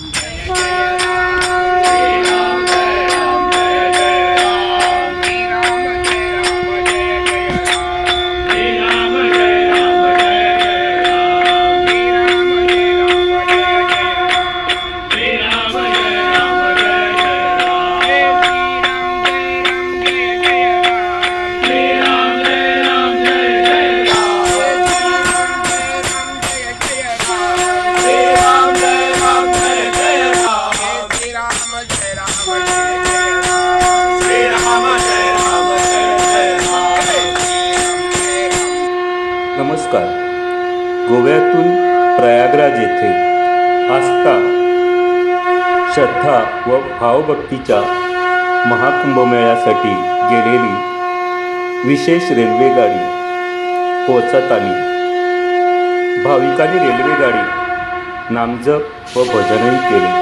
and uh, नमस्कार. गोव्यातून प्रयागराज येथे आस्था श्रद्धा व भावभक्तीच्या महाकुंभमेळ्यासाठी गेलेली विशेष रेल्वेगाडी पोचत आली भाविकांनी रेल्वेगाडी नामजप व भजनही केले.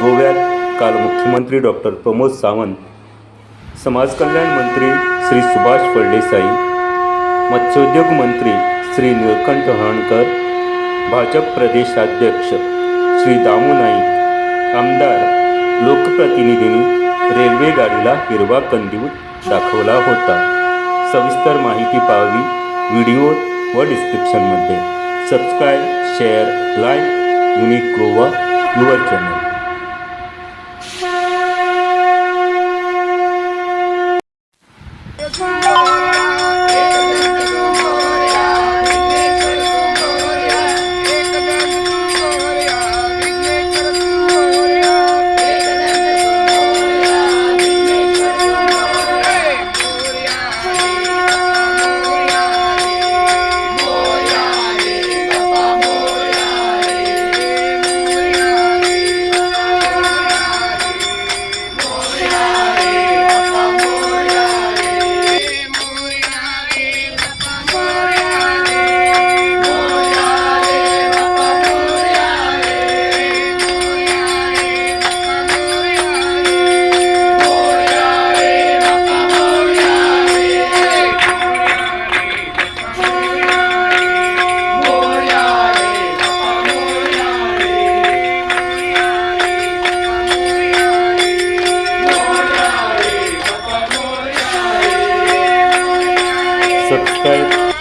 गोव्यात काल मुख्यमंत्री डॉक्टर प्रमोद सावंत समाज कल्याण मंत्री श्री सुभाष फळदेसाई मत्स्योद्योग मंत्री श्री निळकंठ हणकर भाजप प्रदेशाध्यक्ष श्री दामू नाईक. आमदार लोकप्रतिनिधींनी रेल्वे गाडीला हिरवा कंदीव दाखवला होता. सविस्तर माहिती पाहावी व्हिडिओ व डिस्क्रिप्शनमध्ये. Subscribe share like unique Goa your channel.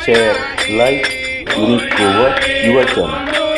Subscribe share like unique Goa your channel